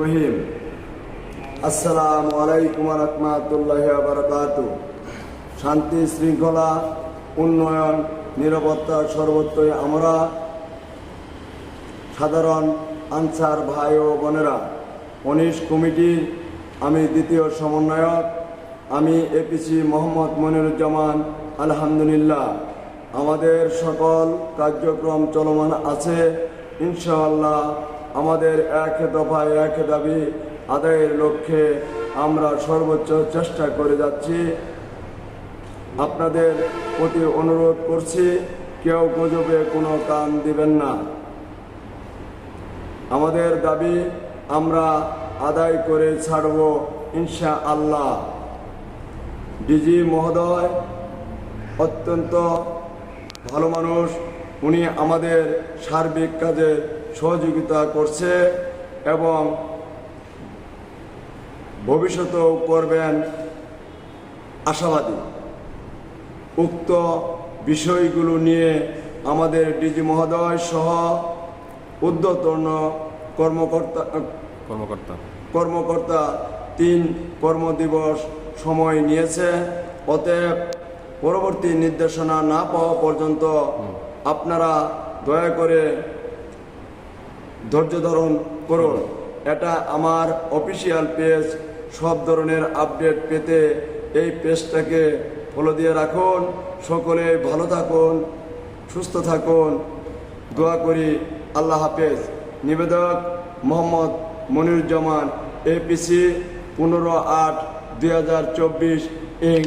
রহিম শান্তি, শৃঙ্খলা, উন্নয়ন, নিরাপত্তা সর্বত্রই আমরা। সাধারণ আনসার ভাই ও বোনেরা অনিশ কমিটির আমি দ্বিতীয় সমন্বয়ক, আমি এপিসি মোহাম্মদ মনিরুজ্জামান, আলহামদুলিল্লাহ। আমাদের সকল কার্যক্রম চলমান আছে, ইনশাআল্লাহ। আমাদের এক দফায় এক দাবি, আদায়ের লক্ষ্যে আমরা সর্বোচ্চ চেষ্টা করে যাচ্ছি। আপনাদের প্রতি অনুরোধ করছি, কেউ গুজবে কোনো কান দিবেন না। আমাদের দাবি, আমরা আদায় করে ছাড়ব ইনশা আল্লাহ ডিজি মহোদয়, অত্যন্ত ভালো মানুষ। উনি আমাদের সার্বিক কাজে সহযোগিতা করছে এবং ভবিষ্যতেও করবেন আশাবাদী। উক্ত বিষয়গুলো নিয়ে আমাদের ডিজি মহোদয় সহ ঊর্ধ্বতন কর্মকর্তা কর্মকর্তা। কর্মকর্তা তিন কর্মদিবস সময় নিয়েছে। অতএব পরবর্তী নির্দেশনা না পাওয়া পর্যন্ত আপনারা দয়া করে ধৈর্য ধারণ করুন। এটা আমার অফিসিয়াল পেজ সব ধরনের আপডেট পেতে এই পেজটাকে ফলো দিয়ে রাখুন। সকলে ভালো থাকুন, সুস্থ থাকুন। দোয়া করি আল্লাহ হাফেজ। নিবেদক মোহাম্মদ মনিরুজ্জামান এপিসি পনেরো আট দুই হাজার চব্বিশ ইং